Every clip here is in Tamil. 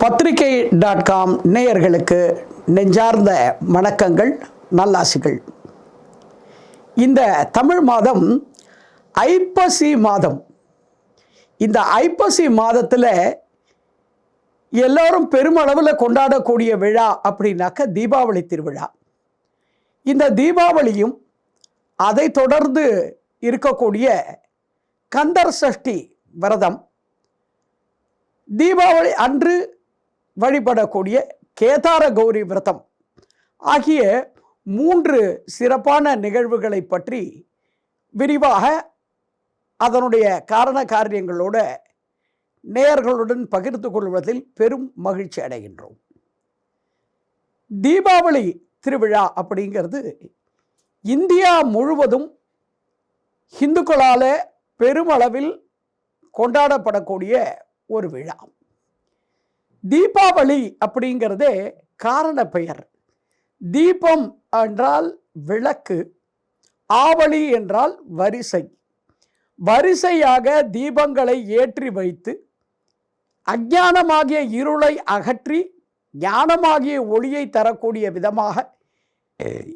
பத்திரிகை டாட் காம் நேயர்களுக்கு நெஞ்சார்ந்த வணக்கங்கள் நல்லாசிகள். இந்த தமிழ் மாதம் ஐப்பசி மாதம். இந்த ஐப்பசி மாதத்தில் எல்லோரும் பெருமளவில் கொண்டாடக்கூடிய விழா அப்படின்னாக்க தீபாவளி திருவிழா. இந்த தீபாவளியும் அதை தொடர்ந்து இருக்கக்கூடிய கந்தர் சஷ்டி விரதம். தீபாவளி அன்று வழிபடக்கூடிய கேதார கௌரி விரதம் ஆகிய மூன்று சிறப்பான நிகழ்வுகளை பற்றி விரிவாக அதனுடைய காரண காரியங்களோட நேயர்களுடன் பகிர்ந்து கொள்வதில் பெரும் மகிழ்ச்சி அடைகின்றோம். தீபாவளி திருவிழா அப்படிங்கிறது இந்தியா முழுவதும் இந்துக்களால் பெருமளவில் கொண்டாடப்படக்கூடிய ஒரு விழா. தீபாவளி அப்படிங்கிறதே காரண பெயர். தீபம் என்றால் விளக்கு ஆவளி என்றால் வரிசை. வரிசையாக தீபங்களை ஏற்றி வைத்து அஜானமாகிய இருளை அகற்றி ஞானமாகிய ஒளியை தரக்கூடிய விதமாக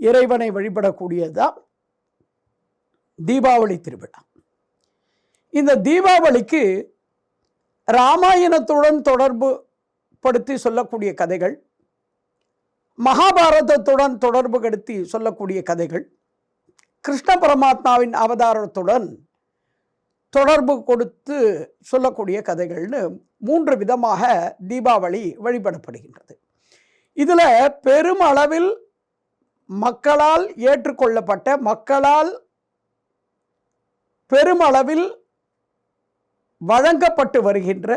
இறைவனை வழிபடக்கூடியதுதான் தீபாவளி திருவிழா. இந்த தீபாவளிக்கு ராமாயணத்துடன் தொடர்பு படுத்தி சொல்லக்கூடிய கதைகள் மகாபாரதத்துடன் தொடர்புபடுத்தி சொல்லக்கூடிய கதைகள் கிருஷ்ண பரமாத்மாவின் அவதாரத்துடன் தொடர்பு கொடுத்து சொல்லக்கூடிய கதைகள்னு மூன்று விதமாக தீபாவளி வழிபடப்படுகின்றது. இதில் பெருமளவில் மக்களால் ஏற்றுக்கொள்ளப்பட்ட மக்களால் பெருமளவில் வழங்கப்பட்டு வருகின்ற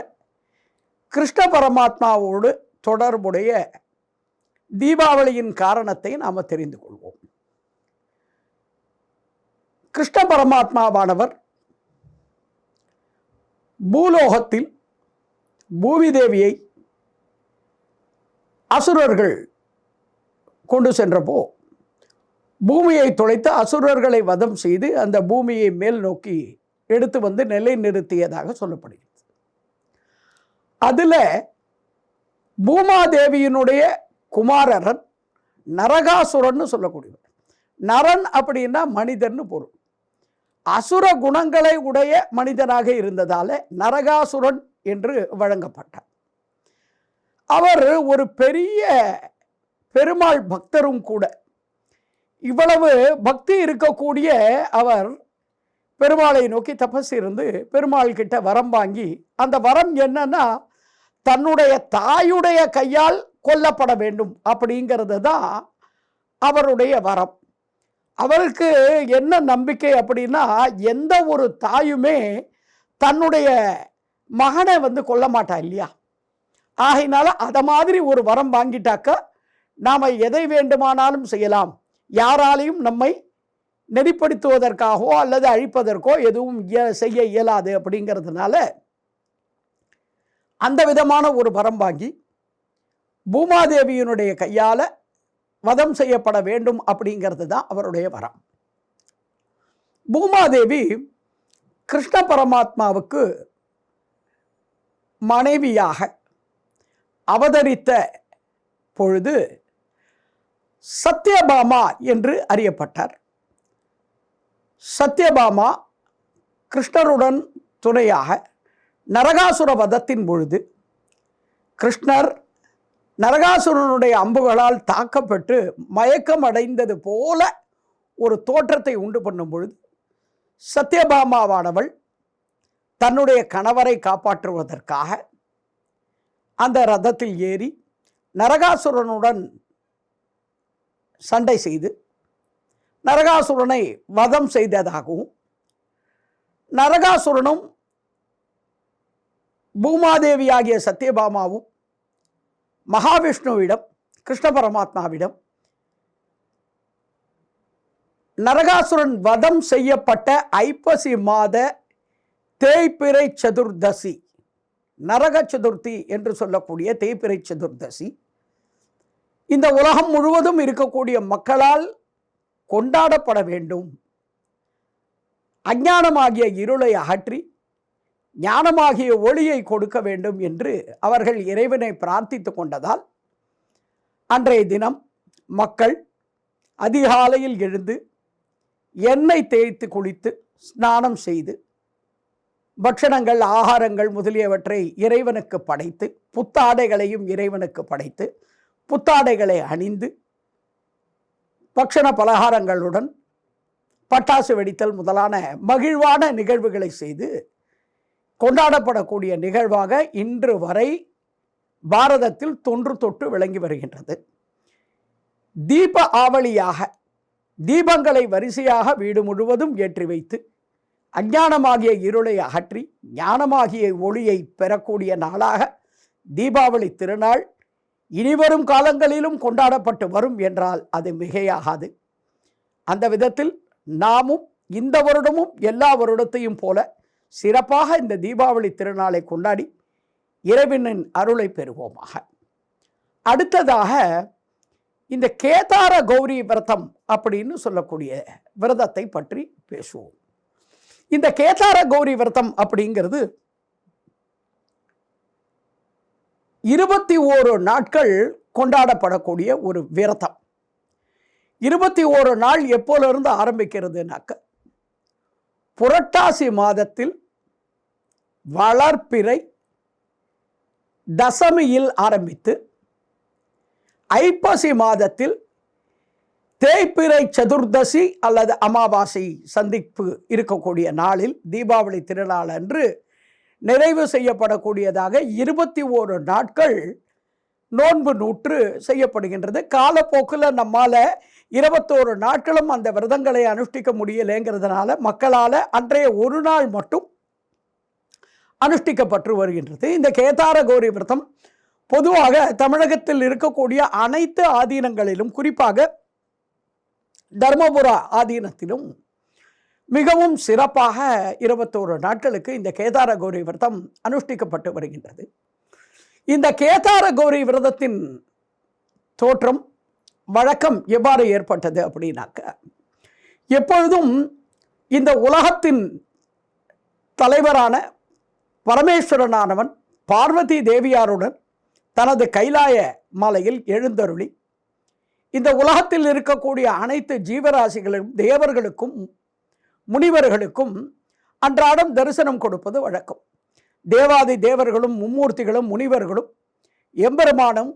கிருஷ்ண பரமாத்மாவோடு தொடர்புடைய தீபாவளியின் காரணத்தை நாம் தெரிந்து கொள்வோம். கிருஷ்ண பரமாத்மாவானவர் பூலோகத்தில் பூமி தேவியை அசுரர்கள் கொண்டு சென்றபோ பூமியை துளைத்து அசுரர்களை வதம் செய்து அந்த பூமியை மேல் நோக்கி எடுத்து வந்து நிலை நிறுத்தியதாக சொல்லப்படுகிறது. அதில் பூமாதேவியினுடைய குமாரரன் நரகாசுரன்னு சொல்லக்கூடியவர். நரன் அப்படின்னா மனிதன் பொருள். அசுர குணங்களை உடைய மனிதனாக இருந்ததால நரகாசுரன் என்று வழங்கப்பட்டார். அவர் ஒரு பெரிய பெருமாள் பக்தரும் கூட. இவ்வளவு பக்தி இருக்கக்கூடிய அவர் பெருமாளை நோக்கி தபஸ் இருந்து பெருமாள் கிட்ட வரம் வாங்கி அந்த வரம் என்னன்னா தன்னுடைய தாயுடைய கையால் கொல்லப்பட வேண்டும் அப்படிங்கிறது தான் அவருடைய வரம். அவருக்கு என்ன நம்பிக்கை அப்படின்னா எந்த ஒரு தாயுமே தன்னுடைய மகனை வந்து கொல்ல மாட்டா இல்லையா? ஆகையினால அதை மாதிரி ஒரு வரம் வாங்கிட்டாக்க நாம் எதை வேண்டுமானாலும் செய்யலாம். யாராலையும் நம்மை நெறிப்படுத்துவதற்காகவோ அல்லது அழிப்பதற்கோ எதுவும் இய- செய்ய இயலாது அப்படிங்கிறதுனால அந்த விதமான ஒரு வரம் வாங்கி பூமாதேவியினுடைய கையால் வதம் செய்யப்பட வேண்டும் அப்படிங்கிறது தான் அவருடைய வரம். பூமாதேவி கிருஷ்ண பரமாத்மாவுக்கு மனைவியாக அவதரித்த பொழுது சத்யபாமா என்று அறியப்பட்டார். சத்யபாமா கிருஷ்ணருடன் துணையாக நரகாசுர வதத்தின் பொழுது கிருஷ்ணர் நரகாசுரனுடைய அம்புகளால் தாக்கப்பட்டு மயக்கம் அடைந்தது போல ஒரு தோற்றத்தை உண்டு பண்ணும் பொழுது சத்யபாமாவானவள் தன்னுடைய கணவரை காப்பாற்றுவதற்காக அந்த ரதத்தில் ஏறி நரகாசுரனுடன் சண்டை செய்து நரகாசுரனை வதம் செய்ததாகவும் நரகாசுரனும் பூமாதேவியாகிய சத்யபாமாவும் மகாவிஷ்ணுவிடம் கிருஷ்ண பரமாத்மாவிடம் நரகாசுரன் வதம் செய்யப்பட்ட ஐப்பசி மாத தேய்பிறை சதுர்தசி நரக சதுர்த்தி என்று சொல்லக்கூடிய தேய்பிறை சதுர்தசி. இந்த உலகம் முழுவதும் இருக்கக்கூடிய மக்களால் கொண்டாடப்பட வேண்டும். அஞ்ஞானமாகிய இருளை அகற்றி ஞானமாகிய ஒளியை கொடுக்க வேண்டும் என்று அவர்கள் இறைவனை பிரார்த்தித்து கொண்டதால் அன்றைய தினம் மக்கள் அதிகாலையில் எழுந்து எண்ணெய் தேய்த்து குளித்து ஸ்நானம் செய்து பட்சணங்கள் ஆகாரங்கள் முதலியவற்றை இறைவனுக்கு படைத்து புத்தாடைகளையும் இறைவனுக்கு படைத்து புத்தாடைகளை அணிந்து பக்ஷண பலகாரங்களுடன் பட்டாசு வெடித்தல் முதலான மகிழ்வான நிகழ்வுகளை செய்து கொண்டாடப்படக்கூடிய நிகழ்வாக இன்று வரை பாரதத்தில் தொன்று தொட்டு விளங்கி வருகின்றது. தீப ஆவளியாக தீபங்களை வரிசையாக வீடு முழுவதும் ஏற்றி வைத்து அஞ்ஞானமாகிய இருளை அகற்றி ஞானமாகிய ஒளியை பெறக்கூடிய நாளாக தீபாவளி திருநாள் இனிவரும் காலங்களிலும் கொண்டாடப்பட்டு வரும் என்றால் அது மிகையாகாது. அந்த விதத்தில் நாமும் இந்த வருடமும் எல்லா வருடத்தையும் போல சிறப்பாக இந்த தீபாவளி திருநாளை கொண்டாடி இறைவனின் அருளை பெறுவோமாக. அடுத்ததாக இந்த கேதார கௌரி விரதம் அப்படின்னு சொல்லக்கூடிய விரதத்தை பற்றி பேசுவோம். இந்த கேதார கௌரி விரதம் அப்படிங்கிறது இருபத்தி ஓரு நாட்கள் கொண்டாடப்படக்கூடிய ஒரு விரதம். இருபத்தி ஓரு நாள் எப்போலிருந்து ஆரம்பிக்கிறதுனாக்க புரட்டாசி மாதத்தில் வளர்ப்பிறை தசமியில் ஆரம்பித்து ஐப்பசி மாதத்தில் தேய்பிறை சதுர்தசி அல்லது அமாவாசை சந்திப்பு இருக்கக்கூடிய நாளில் தீபாவளி திருநாள் அன்று நிறைவு செய்யப்படக்கூடியதாக இருபத்தி ஓரு நாட்கள் நோன்பு நூற்று செய்யப்படுகின்றது. காலப்போக்கில் நம்மால் இருபத்தோரு நாட்களும் அந்த விரதங்களை அனுஷ்டிக்க முடியலைங்கிறதுனால மக்களால் அன்றைய ஒரு நாள் மட்டும் அனுஷ்டிக்கப்பட்டு வருகின்றது. இந்த கேதார கௌரி விரதம் பொதுவாக தமிழகத்தில் இருக்கக்கூடிய அனைத்து ஆதீனங்களிலும் குறிப்பாக தர்மபுர ஆதீனத்திலும் மிகவும் சிறப்பாக இருபத்தோரு நாட்களுக்கு இந்த கேதார கௌரி விரதம் அனுஷ்டிக்கப்பட்டு வருகின்றது. இந்த கேதார கௌரி விரதத்தின் தோற்றம் வழக்கம் எவ்வாறு ஏற்பட்டது அப்படின்னாக்க எப்பொழுதும் இந்த உலகத்தின் தலைவரான பரமேஸ்வரனானவன் பார்வதி தேவியாருடன் தனது கைலாய மாலையில் எழுந்தருளி இந்த உலகத்தில் இருக்கக்கூடிய அனைத்து ஜீவராசிகளும் தேவர்களுக்கும் முனிவர்களுக்கும் அன்றாடம் தரிசனம் கொடுப்பது வழக்கம். தேவாதி தேவர்களும் மும்மூர்த்திகளும் முனிவர்களும் எம்பெருமானும்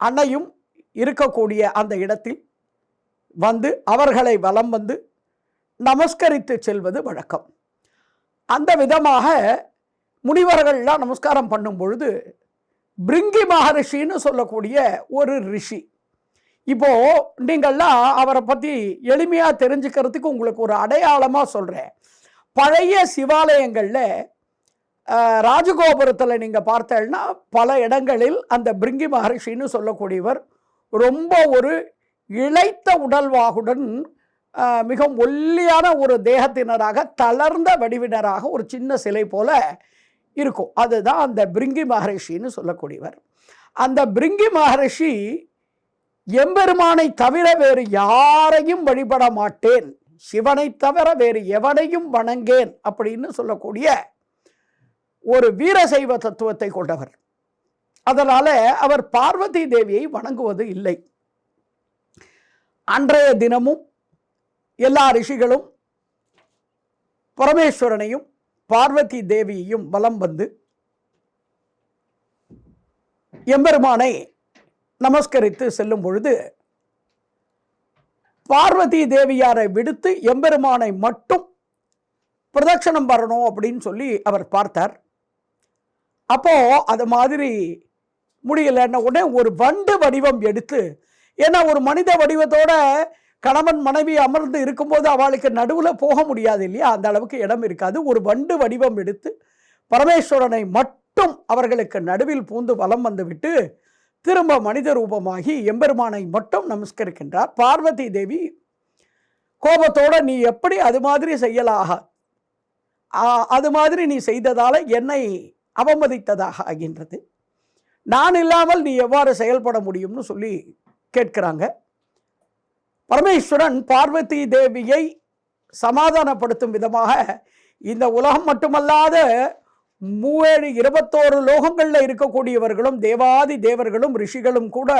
அன்னையும் இருக்கக்கூடிய அந்த இடத்தில் வந்து அவர்களை வலம் வந்து நமஸ்கரித்து செல்வது வழக்கம். அந்த விதமாக முனிவர்கள்லாம் நமஸ்காரம் பண்ணும் பொழுது பிரிங்கி மகரிஷின்னு சொல்லக்கூடிய ஒரு ரிஷி. இப்போது நீங்கள்லாம் அவரை பற்றி எளிமையாக தெரிஞ்சுக்கிறதுக்கு உங்களுக்கு ஒரு அடையாளமாக சொல்கிறேன் பழைய சிவாலயங்களில் ராஜகோபுரத்தில் நீங்கள் பார்த்தேன்னா பல இடங்களில் அந்த பிரிங்கி மகரிஷின்னு சொல்லக்கூடியவர் ரொம்ப ஒரு இழைத்த உடல்வாகுடன் மிகவும் ஒல்லியான ஒரு தேகத்தினராக தளர்ந்த வடிவினராக ஒரு சின்ன சிலை போல இருக்கும். அதுதான் அந்த பிரிங்கி மகரிஷின்னு சொல்லக்கூடியவர். அந்த பிரிங்கி மகரிஷி எம்பெருமானை தவிர வேறு யாரையும் வழிபட மாட்டேன். சிவனை தவிர வேறு எவனையும் வணங்கேன் அப்படின்னு சொல்லக்கூடிய ஒரு வீரசைவ தத்துவத்தை கொண்டவர். அதனால் அவர் பார்வதி தேவியை வணங்குவது இல்லை. அன்றைய தினமும் எல்லா ரிஷிகளும் பரமேஸ்வரனையும் பார்வதி தேவியையும் வலம் வந்து எம்பெருமானை நமஸ்கரித்து செல்லும் பொழுது பார்வதி தேவியாரை விடுத்து எம்பெருமானை மட்டும் பிரதட்சணம் வரணும் அப்படின்னு சொல்லி அவர் பார்த்தார். அப்போ அது மாதிரி முடியலைன்ன உடனே ஒரு வண்டு வடிவம் எடுத்து ஏன்னா ஒரு மனித வடிவத்தோட கணவன் மனைவி அமர்ந்து இருக்கும்போது அவளுக்கு நடுவில் போக முடியாது இல்லையா? அந்த அளவுக்கு இடம் இருக்காது. ஒரு வண்டு வடிவம் எடுத்து பரமேஸ்வரனை மட்டும் அவர்களுக்கு நடுவில் பூந்து வலம் வந்துவிட்டு திரும்ப மனித ரூபமாகி எம்பெருமானை மட்டும் நமஸ்கரிக்கின்றார். பார்வதி தேவி கோபத்தோட நீ எப்படி அது மாதிரி செய்யலாக? அது மாதிரி நீ செய்ததால் என்னை அவமதித்ததாக ஆகின்றது. நான் இல்லாமல் நீ எவ்வாறு செயல்பட முடியும்னு சொல்லி கேட்கிறாங்க. பரமேஸ்வரன் பார்வதி தேவியை சமாதானப்படுத்தும் விதமாக இந்த உலகம் மட்டுமல்லாத மூவேழு இருபத்தோரு லோகங்களில் இருக்கக்கூடியவர்களும் தேவாதி தேவர்களும் ரிஷிகளும் கூட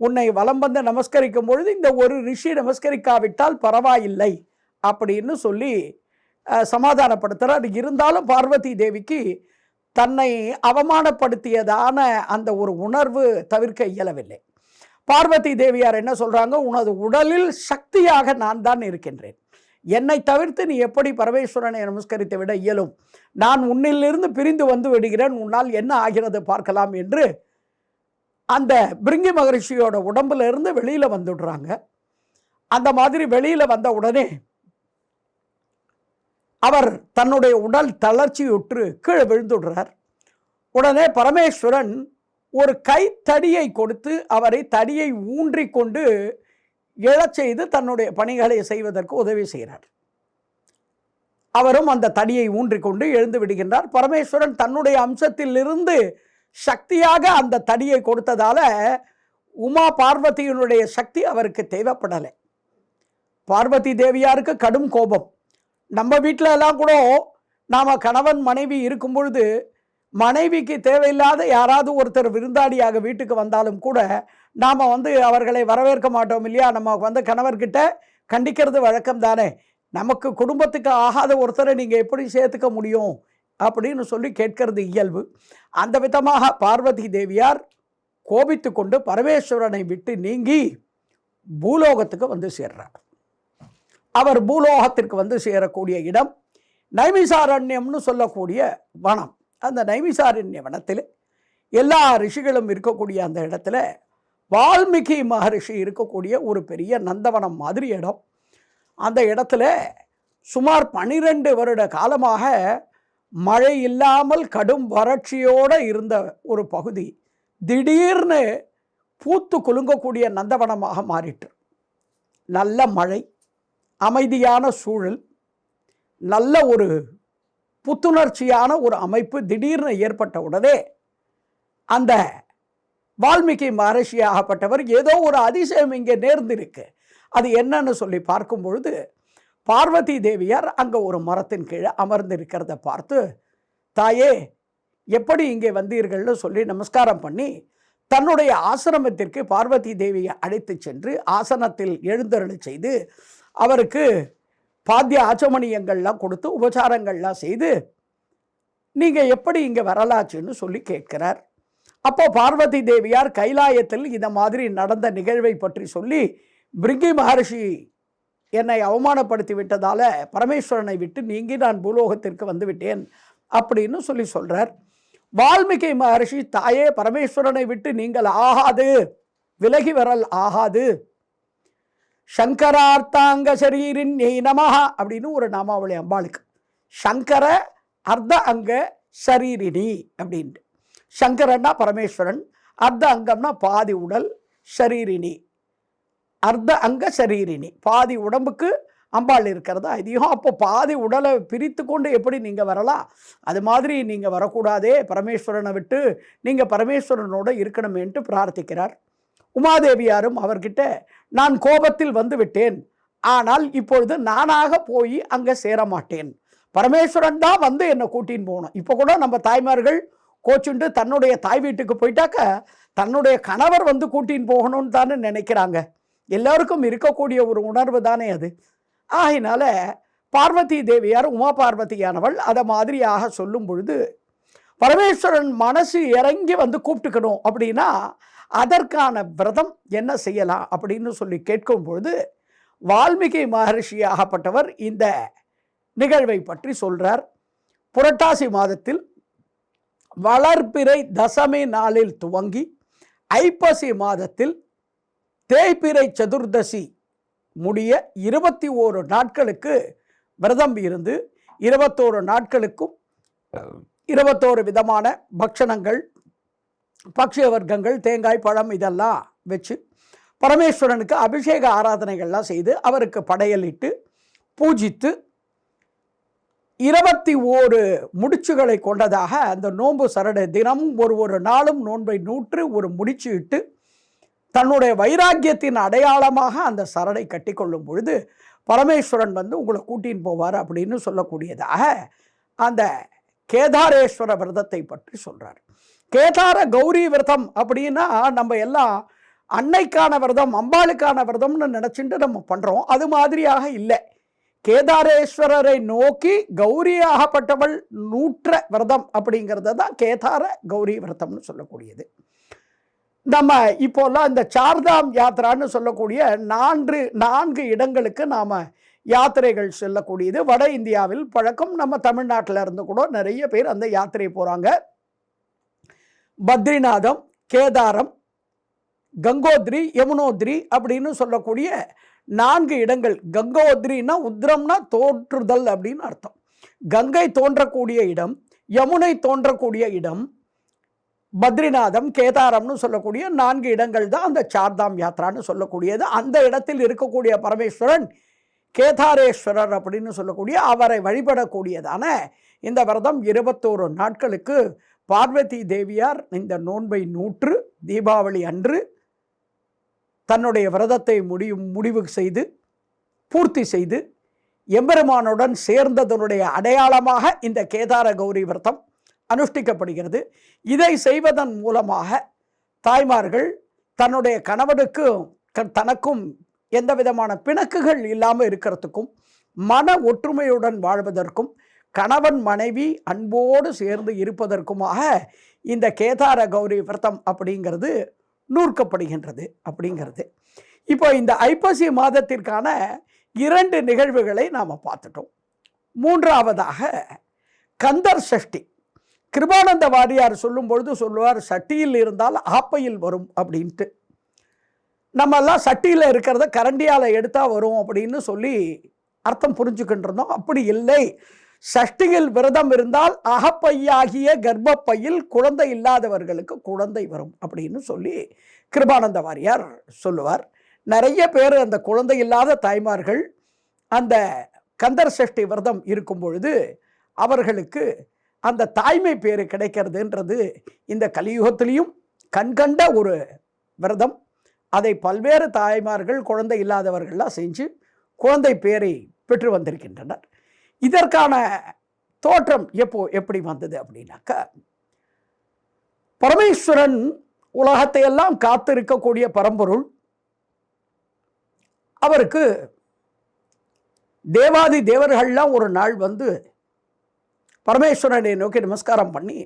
உன்னை வலம் வந்து நமஸ்கரிக்கும் பொழுது இந்த ஒரு ரிஷி நமஸ்கரிக்காவிட்டால் பரவாயில்லை அப்படின்னு சொல்லி சமாதானப்படுத்துகிறார் இருந்தாலும் பார்வதி தேவிக்கு தன்னை அவமானப்படுத்தியதான அந்த ஒரு உணர்வு தவிர்க்க இயலவில்லை. பார்வதி தேவியார் என்ன சொல்கிறாங்க உனது உடலில் சக்தியாக நான் தான் இருக்கின்றேன். என்னை தவிர்த்து நீ எப்படி பரமேஸ்வரனை நமஸ்கரித்து விட இயலும்? நான் உன்னிலிருந்து பிரிந்து வந்து விடுகிறேன். உன்னால் என்ன ஆகிறது பார்க்கலாம் என்று அந்த பிரிங்கி மகரிஷியோட உடம்புல இருந்து வெளியில் வந்துடுறாங்க. அந்த மாதிரி வெளியில் வந்த உடனே அவர் தன்னுடைய உடல் தளர்ச்சியுற்று கீழே விழுந்துடுறார். உடனே பரமேஸ்வரன் ஒரு கைத்தடியை கொடுத்து அவரை தடியை ஊன்றி கொண்டு எழச் செய்து தன்னுடைய பணிகளை செய்வதற்கு உதவி செய்கிறார். அவரும் அந்த தடியை ஊன்றி கொண்டு எழுந்து விடுகின்றார். பரமேஸ்வரன் தன்னுடைய அம்சத்திலிருந்து சக்தியாக அந்த தடியை கொடுத்ததால உமா பார்வதியினுடைய சக்தி அவருக்கு தேவைப்படலை. பார்வதி தேவியாருக்கு கடும் கோபம். நம்ம வீட்டில் எல்லாம் கூட நாம் கணவன் மனைவி இருக்கும் பொழுது மனைவிக்கு தேவையில்லாத யாராவது ஒருத்தர் விருந்தாடியாக வீட்டுக்கு வந்தாலும் கூட நாம் வந்து அவர்களை வரவேற்க மாட்டோம் இல்லையா? நம்ம வந்து கணவர்கிட்ட கண்டிக்கிறது வழக்கம் தானே. நமக்கு குடும்பத்துக்கு ஆகாத ஒருத்தரை நீங்கள் எப்படி சேர்த்துக்க முடியும்? அப்படின்னு சொல்லி கேட்கிறது இயல்பு. அந்த விதமாக பார்வதி தேவியார் கோபித்து கொண்டு பரமேஸ்வரனை விட்டு நீங்கி பூலோகத்துக்கு வந்து சேர்றார். அவர் பூலோகத்திற்கு வந்து சேரக்கூடிய இடம் நைமிசாரண்யம்னு சொல்லக்கூடிய வனம். அந்த நைமிசாரண்ய வனத்தில் எல்லா ரிஷிகளும் இருக்கக்கூடிய அந்த இடத்துல வால்மீகி மகரிஷி இருக்கக்கூடிய ஒரு பெரிய நந்தவனம் மாதிரி இடம். அந்த இடத்துல சுமார் பனிரெண்டு வருட காலமாக மழை இல்லாமல் கடும் வறட்சியோடு இருந்த ஒரு பகுதி திடீர்னு பூத்து குலுங்கக்கூடிய நந்தவனமாக மாறிட்டு நல்ல மழை அமைதியான சூழல் நல்ல ஒரு புத்துணர்ச்சியான ஒரு அமைப்பு திடீர்னு ஏற்பட்ட உடனே அந்த வால்மீகி மகரிஷி ஆகப்பட்டவர் ஏதோ ஒரு அதிசயம் இங்கே நேர்ந்திருக்கு. அது என்னன்னு சொல்லி பார்க்கும் பொழுது பார்வதி தேவியார் அங்கே ஒரு மரத்தின் கீழே அமர்ந்திருக்கிறத பார்த்து தாயே எப்படி இங்கே வந்தீர்கள்னு சொல்லி நமஸ்காரம் பண்ணி தன்னுடைய ஆசிரமத்திற்கு பார்வதி தேவியை அழைத்து சென்று ஆசனத்தில் எழுந்தருளை செய்து அவருக்கு பாத்திய ஆச்சமணியங்கள்லாம் கொடுத்து உபச்சாரங்கள்லாம் செய்து நீங்கள் எப்படி இங்கே வரலாச்சுன்னு சொல்லி கேட்கிறார். அப்போ பார்வதி தேவியார் கைலாயத்தில் இந்த மாதிரி நடந்த நிகழ்வை பற்றி சொல்லி பிரிங்கி மகர்ஷி என்னை அவமானப்படுத்தி விட்டதால் பரமேஸ்வரனை விட்டு நீங்கி நான் பூலோகத்திற்கு வந்துவிட்டேன் அப்படின்னு சொல்லி சொல்கிறார் வால்மீகி மகர்ஷி தாயே பரமேஸ்வரனை விட்டு நீங்கள் ஆகாது விலகி வரல் ஆகாது சங்கரார்த்தாங்க சரீரின் நெய் நமஹா அப்படின்னு ஒரு நாமாவளி அம்பாளுக்கு. சங்கர அர்த்த அங்க சரீரிணி அப்படின்ட்டு. சங்கரன்னா பரமேஸ்வரன் அர்த்த அங்கம்னா பாதி உடல் சரீரிணி. அர்த்த அங்க சரீரிணி. பாதி உடம்புக்கு அம்பாள் இருக்கிறது? அதிகம் அப்போ பாதி உடலை பிரித்து கொண்டு எப்படி நீங்கள் வரலாம்? அது மாதிரி நீங்கள் வரக்கூடாதே பரமேஸ்வரனை விட்டு நீங்கள் பரமேஸ்வரனோட இருக்கணுமேன்ட்டு பிரார்த்திக்கிறார். உமாதேவியாரும் அவர்கிட்ட நான் கோபத்தில் வந்து விட்டேன் ஆனால் இப்பொழுது நானாக போய் அங்கே சேர மாட்டேன் பரமேஸ்வரன் தான் வந்து என்னை கூட்டின்னு போகணும். இப்போ கூட நம்ம தாய்மார்கள் கோச்சுண்டு தன்னுடைய தாய் வீட்டுக்கு போயிட்டாக்க தன்னுடைய கணவர் வந்து கூட்டின்னு போகணும்னு தானே நினைக்கிறாங்க. எல்லோருக்கும் இருக்கக்கூடிய ஒரு உணர்வு தானே அது. ஆகினால பார்வதி தேவியார் உமா பார்வதியானவள் அதை மாதிரியாக சொல்லும் பொழுது பரமேஸ்வரன் மனசு இறங்கி வந்து கூப்பிட்டுக்கணும் அப்படின்னா அதற்கான விரதம் என்ன செய்யலாம் அப்படின்னு சொல்லி கேட்கும் பொழுது வால்மீகி மகர்ஷியாகப்பட்டவர் இந்த நிகழ்வை பற்றி சொல்கிறார் புரட்டாசி மாதத்தில் வளர்பிறை தசமி நாளில் துவங்கி ஐப்பசி மாதத்தில் தேய்பிறை சதுர்தசி முடிய இருபத்தி ஓரு நாட்களுக்கு விரதம் இருந்து இருபத்தோரு நாட்களுக்கும் இருபத்தோரு விதமான பக்ஷணங்கள் பக்ஷிய வர்க்கங்கள் தேங்காய் பழம் இதெல்லாம் வச்சு பரமேஸ்வரனுக்கு அபிஷேக ஆராதனைகள்லாம் செய்து அவருக்கு படையலிட்டு பூஜித்து இருபத்தி ஓரு முடிச்சுகளை கொண்டதாக அந்த நோன்பு சரடு தினமும் ஒரு ஒரு நாளும் நோன்பை நூற்று ஒரு முடிச்சு இட்டு தன்னுடைய வைராக்கியத்தின் அடையாளமாக அந்த சரடை கட்டிக்கொள்ளும் பொழுது பரமேஸ்வரன் வந்து உங்களை கூட்டின்னு போவார் அப்படின்னு சொல்லக்கூடியதாக அந்த கேதாரேஸ்வர விரதத்தை பற்றி சொல்கிறார் கேதார கௌரி விரதம் அப்படின்னா நம்ம எல்லாம் அன்னைக்கான விரதம் அம்பாளுக்கான விரதம்னு நினச்சிட்டு நம்ம பண்ணுறோம் அது மாதிரியாக இல்லை. கேதாரேஸ்வரரை நோக்கி கௌரியாகப்பட்டவள் நூற்ற விரதம் அப்படிங்கிறத தான் கேதார கௌரி விரதம்னு சொல்லக்கூடியது. நம்ம இப்போல்லாம் இந்த சார்தாம் யாத்திரான்னு சொல்லக்கூடிய நான்கு நான்கு இடங்களுக்கு நாம் யாத்திரைகள் செல்லக்கூடியது. வட இந்தியாவில் பழக்கம் நம்ம தமிழ்நாட்டில் இருந்து கூட நிறைய பேர் அந்த யாத்திரை போகிறாங்க பத்ரிநாதம் கேதாரம் கங்கோத்ரி யமுனோத்ரி அப்படின்னு சொல்லக்கூடிய நான்கு இடங்கள். கங்கோத்ரின்னா உத்ரம்னா தோற்றுதல் அப்படின்னு அர்த்தம். கங்கை தோன்றக்கூடிய இடம் யமுனை தோன்றக்கூடிய இடம் பத்ரிநாதம் கேதாரம்னு சொல்லக்கூடிய நான்கு இடங்கள் தான் அந்த சார்தாம் யாத்ரான்னு சொல்லக்கூடியது. அந்த இடத்தில் இருக்கக்கூடிய பரமேஸ்வரன் கேதாரேஸ்வரர் அப்படின்னு சொல்லக்கூடிய அவரை வழிபடக்கூடியதான இந்த விரதம் இருபத்தோரு நாட்களுக்கு பார்வதி தேவியார் இந்த நோன்பை நூற்று தீபாவளி அன்று தன்னுடைய விரதத்தை முடியும் முடிவு செய்து பூர்த்தி செய்து எம்பெருமானுடன் சேர்ந்ததனுடைய அடையாளமாக இந்த கேதார கௌரி விரதம் அனுஷ்டிக்கப்படுகிறது. இதை செய்வதன் மூலமாக தாய்மார்கள் தன்னுடைய கணவனுக்கு க- தனக்கும் எந்த விதமான பிணக்குகள் இல்லாமல் இருக்கிறதுக்கும் மன ஒற்றுமையுடன் வாழ்வதற்கும் கணவன் மனைவி அன்போடு சேர்ந்து இருப்பதற்குமாக இந்த கேதார கௌரி விரதம் அப்படிங்கிறது நூற்கப்படுகின்றது அப்படிங்கிறது. இப்போ இந்த ஐப்பசி மாதத்திற்கான இரண்டு நிகழ்வுகளை நாம் பார்த்துட்டோம். மூன்றாவதாக கந்தர் சஷ்டி. கிருபானந்த வாரியார் சொல்லும் பொழுது சொல்லுவார் சட்டியில் இருந்தால் ஆப்பையில் வரும் அப்படின்ட்டு. நம்மெல்லாம் சட்டியில் இருக்கிறத கரண்டியால் எடுத்தால் வரும் அப்படின்னு சொல்லி அர்த்தம் புரிஞ்சுக்கிட்டு இருந்தோம். அப்படி இல்லை. சஷ்டியில் விரதம் இருந்தால் அகப்பையாகிய கர்ப்பப்பையில் குழந்தை இல்லாதவர்களுக்கு குழந்தை வரும் அப்படின்னு சொல்லி கிருபானந்த வாரியார் சொல்லுவார். நிறைய பேர் அந்த குழந்தை இல்லாத தாய்மார்கள் அந்த கந்தர் சஷ்டி விரதம் இருக்கும் பொழுது அவர்களுக்கு அந்த தாய்மை பேர் கிடைக்கிறதுன்றது இந்த கலியுகத்திலையும் கண்கண்ட ஒரு விரதம். அதை பல்வேறு தாய்மார்கள் குழந்தை இல்லாதவர்கள்லாம் செஞ்சு குழந்தை பேரை பெற்று வந்திருக்கின்றனர். இதற்கான தோற்றம் எப்போ எப்படி வந்தது அப்படின்னாக்கா பரமேஸ்வரன் உலகத்தை எல்லாம் காத்திருக்கக்கூடிய பரம்பொருள். அவருக்கு தேவாதி தேவர்கள்லாம் ஒரு நாள் வந்து பரமேஸ்வரனை நோக்கி நமஸ்காரம் பண்ணி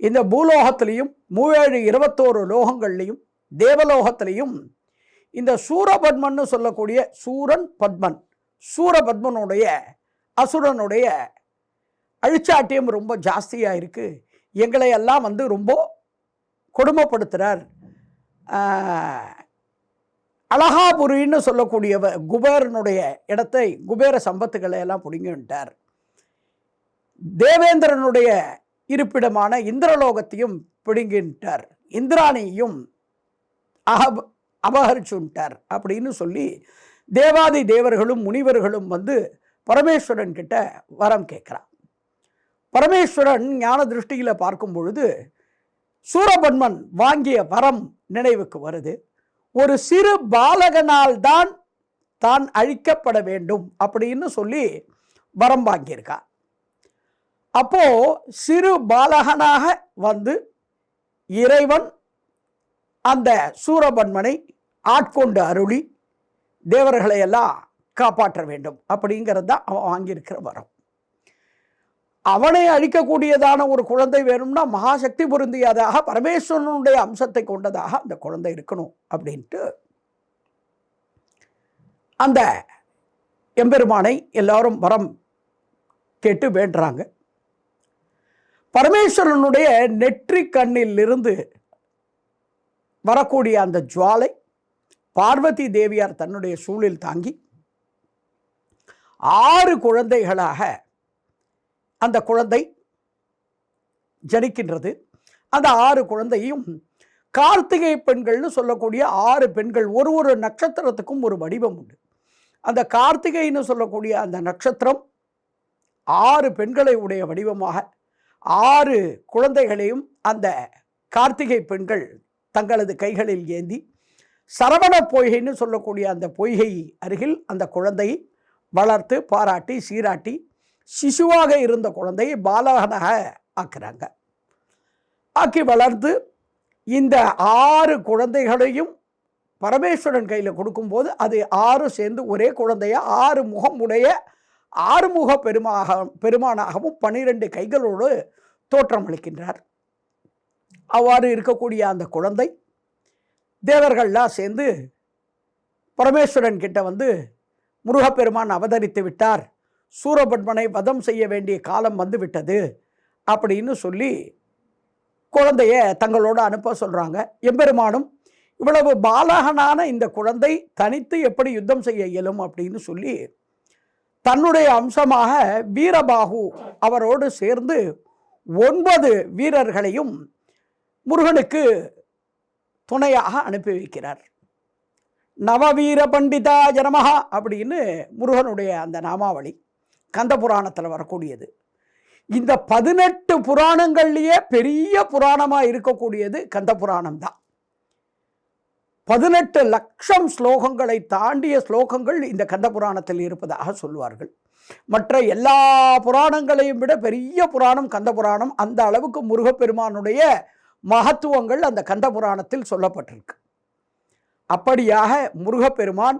இந்த பூலோகத்திலையும் மூவேழு இருபத்தோரு லோகங்கள்லையும் தேவலோகத்திலையும் இந்த சூரபத்மன்னு சொல்லக்கூடிய சூரன் பத்மன். சூரபத்மனுடைய அசுரனுடைய அழிச்சாட்டியம் ரொம்ப ஜாஸ்தியாக இருக்குது எங்களை எல்லாம் வந்து ரொம்ப கொடுமைப்படுத்துகிறார் அலகாபுரின்னு அழகாபுரின்னு சொல்லக்கூடியவ குபேரனுடைய இடத்தை குபேர சம்பத்துக்களை எல்லாம் பிடுங்கிட்டார். தேவேந்திரனுடைய இருப்பிடமான இந்திரலோகத்தையும் பிடுங்கிட்டார். இந்திராணியையும் அப அபகரிச்சுட்டார் அப்படின்னு சொல்லி தேவாதி தேவர்களும் முனிவர்களும் வந்து பரமேஸ்வரன் கிட்ட வரம் கேட்குறான். பரமேஸ்வரன் ஞான திருஷ்டியில் பார்க்கும் பொழுது சூரபன்மன் வாங்கிய வரம் நினைவுக்கு வருது. ஒரு சிறு பாலகனால் தான் தான் அழிக்கப்பட வேண்டும் அப்படின்னு சொல்லி வரம் வாங்கியிருக்கா அப்போ சிறு பாலகனாக வந்து இறைவன் அந்த சூரபன்மனை ஆட்கொண்டு அருளி தேவர்களை எல்லாம் காப்பாற்ற வேண்டும் அப்படிங்கிறது தான் அவன் வாங்கியிருக்கிற வரம். அவனை அழிக்கக்கூடியதான ஒரு குழந்தை வேணும்னா மகாசக்தி பொருந்தியதாக பரமேஸ்வரனுடைய அம்சத்தை கொண்டதாக அந்த குழந்தை இருக்கணும் அப்படின்ட்டு அந்த எம்பெருமானை எல்லாரும் வரம் கேட்டு வேண்டுறாங்க. பரமேஸ்வரனுடைய நெற்றி கண்ணிலிருந்து வரக்கூடிய அந்த ஜுவாலை பார்வதி தேவியார் தன்னுடைய சூழில் தாங்கி ஆறு குழந்தைகளாக அந்த குழந்தை ஜனிக்கின்றது. அந்த ஆறு குழந்தையும் கார்த்திகை பெண்கள்னு சொல்லக்கூடிய ஆறு பெண்கள் ஒரு ஒரு நட்சத்திரத்துக்கும் ஒரு வடிவம் உண்டு. அந்த கார்த்திகைன்னு சொல்லக்கூடிய அந்த நட்சத்திரம் ஆறு பெண்களை உடைய வடிவமாக ஆறு குழந்தைகளையும் அந்த கார்த்திகை பெண்கள் தங்களது கைகளில் ஏந்தி சரவண பொய்கைன்னு சொல்லக்கூடிய அந்த பொய்கை அருகில் அந்த குழந்தையை வளர்த்து பாராட்டி சீராட்டி சிசுவாக இருந்த குழந்தையை பாலகனாக ஆக்குறாங்க. ஆக்கி வளர்த்து இந்த ஆறு குழந்தைகளையும் பரமேஸ்வரன் கையில் கொடுக்கும்போது அது ஆறு சேர்ந்து ஒரே குழந்தைய ஆறு முகம் உடைய ஆறுமுக பெருமாக பெருமானாகவும் பனிரெண்டு கைகளோடு தோற்றமளிக்கின்றார் அவ்வாறு இருக்கக்கூடிய அந்த குழந்தை தேவர்கள்லாம் சேர்ந்து பரமேஸ்வரன் கிட்ட வந்து முருகப்பெருமான் அவதரித்து விட்டார். சூரபன்மனை வதம் செய்ய வேண்டிய காலம் வந்துவிட்டது. அப்படின்னு சொல்லி குழந்தைய தங்களோடு அனுப்ப சொல்கிறாங்க எம்பெருமானும் இவ்வளவு பாலகனான இந்த குழந்தை தனித்து எப்படி யுத்தம் செய்ய இயலும் அப்படின்னு சொல்லி தன்னுடைய அம்சமாக வீரபாகு அவரோடு சேர்ந்து ஒன்பது வீரர்களையும் முருகனுக்கு துணையாக அனுப்பி வைக்கிறார். நவவீர பண்டிதா ஜனமஹா அப்படின்னு முருகனுடைய அந்த நாமாவளி கந்த புராணத்தில் வரக்கூடியது. இந்த பதினெட்டு புராணங்கள்லேயே பெரிய புராணமாக இருக்கக்கூடியது கந்த புராணம் தான் பதினெட்டு லட்சம் ஸ்லோகங்களை தாண்டிய ஸ்லோகங்கள் இந்த கந்த புராணத்தில் இருப்பதாக சொல்வார்கள். மற்ற எல்லா புராணங்களையும் விட பெரிய புராணம் கந்த புராணம். அந்த அளவுக்கு முருகப்பெருமானுடைய மகத்துவங்கள் அந்த கந்த புராணத்தில் சொல்லப்பட்டிருக்கு. அப்படியாக முருகப்பெருமான்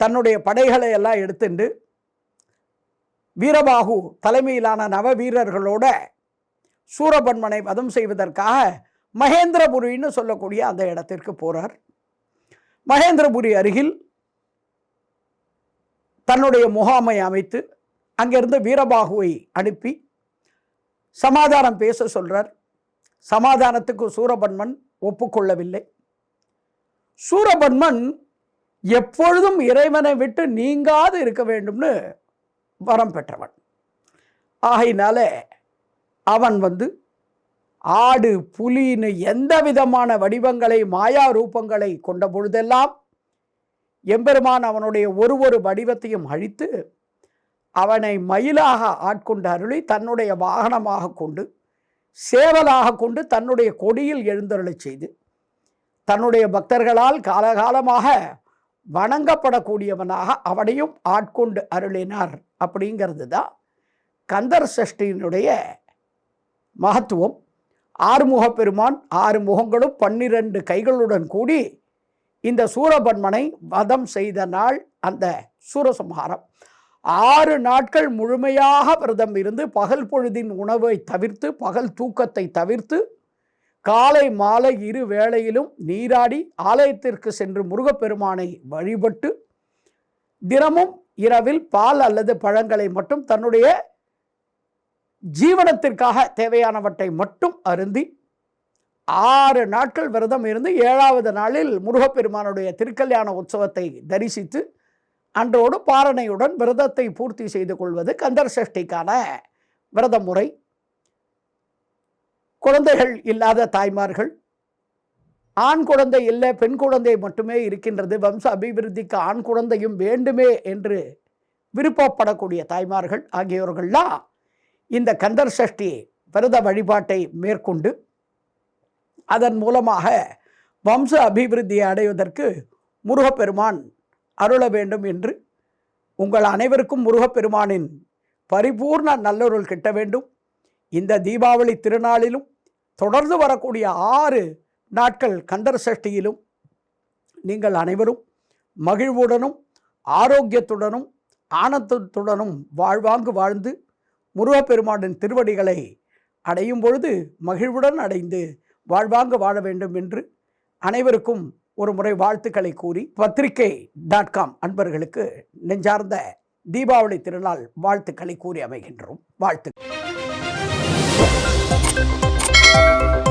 தன்னுடைய படைகளை எல்லாம் எடுத்துண்டு வீரபாகு தலைமையிலான நவ வீரர்களோட சூரபன்மனை வதம் செய்வதற்காக மகேந்திரபுரின்னு சொல்லக்கூடிய அந்த இடத்திற்கு போகிறார் மகேந்திரபுரி அருகில் தன்னுடைய முகாமை அமைத்து அங்கிருந்து வீரபாகுவை அனுப்பி சமாதானம் பேச சொல்கிறார் சமாதானத்துக்கு சூரபன்மன் ஒப்புக்கொள்ளவில்லை. சூரபன்மன் எப்பொழுதும் இறைவனை விட்டு நீங்காது இருக்க வேண்டும்னு வரம் பெற்றவன். ஆகையினால அவன் வந்து ஆடு புலின்னு எந்த விதமான வடிவங்களை மாயா ரூபங்களை கொண்ட பொழுதெல்லாம் எம்பெருமான் அவனுடைய ஒரு ஒரு வடிவத்தையும் அழித்து அவனை மயிலாக ஆட்கொண்டு அருளி தன்னுடைய வாகனமாக கொண்டு சேவலாக கொண்டு தன்னுடைய கொடியில் எழுந்தருளச் செய்து தன்னுடைய பக்தர்களால் காலகாலமாக வணங்கப்படக்கூடியவனாக அவனையும் ஆட்கொண்டு அருளினார். அப்படிங்கிறது தான் கந்தர் சஷ்டியினுடைய மகத்துவம். ஆறுமுக பெருமான் ஆறு முகங்களும் பன்னிரண்டு கைகளுடன் கூடி இந்த சூரபன்மனை வதம் செய்த நாள் அந்த சூரசம்ஹாரம். ஆறு நாட்கள் முழுமையாக விரதம் இருந்து பகல் பொழுதின் உணவை தவிர்த்து பகல் தூக்கத்தை தவிர்த்து காலை மாலை இரு வேளையிலும் நீராடி ஆலயத்திற்கு சென்று முருகப்பெருமானை வழிபட்டு தினமும் இரவில் பால் அல்லது பழங்களை மட்டும் தன்னுடைய ஜீவனத்திற்காக தேவையானவற்றை மட்டும் அருந்தி ஆறு நாட்கள் விரதம் இருந்து ஏழாவது நாளில் முருகப்பெருமானுடைய திருக்கல்யாண உற்சவத்தை தரிசித்து அன்றோடு பாரணையுடன் விரதத்தை பூர்த்தி செய்து கொள்வது கந்தர் சஷ்டிக்கான விரத முறை குழந்தைகள் இல்லாத தாய்மார்கள் ஆண் குழந்தை இல்லை பெண் குழந்தை மட்டுமே இருக்கின்றது. வம்ச அபிவிருத்திக்கு ஆண் குழந்தையும் வேண்டுமே என்று விருப்பப்படக்கூடிய தாய்மார்கள் ஆகியோர்கள்லாம் இந்த கந்தர் சஷ்டி விரத வழிபாட்டை மேற்கொண்டு அதன் மூலமாக வம்ச அபிவிருத்தியை அடைவதற்கு முருகப்பெருமான் அருள வேண்டும் என்று உங்கள் அனைவருக்கும் முருகப்பெருமானின் பரிபூர்ண நல்லொருள் கிட்ட வேண்டும். இந்த தீபாவளி திருநாளிலும் தொடர்ந்து வரக்கூடிய ஆறு நாட்கள் கந்தர் சஷ்டியிலும் நீங்கள் அனைவரும் மகிழ்வுடனும் ஆரோக்கியத்துடனும் ஆனந்தத்துடனும் வாழ்வாங்கு வாழ்ந்து முருகப்பெருமானின் திருவடிகளை அடையும் பொழுது மகிழ்வுடன் அடைந்து வாழ்வாங்க வாழ வேண்டும் என்று அனைவருக்கும் ஒரு முறை வாழ்த்துக்களை கூறி பத்திரிகை டாட் காம் அன்பர்களுக்கு நெஞ்சார்ந்த தீபாவளி திருநாள் வாழ்த்துக்களை கூறி அமைகின்றோம். வாழ்த்துக்கள். Thank you.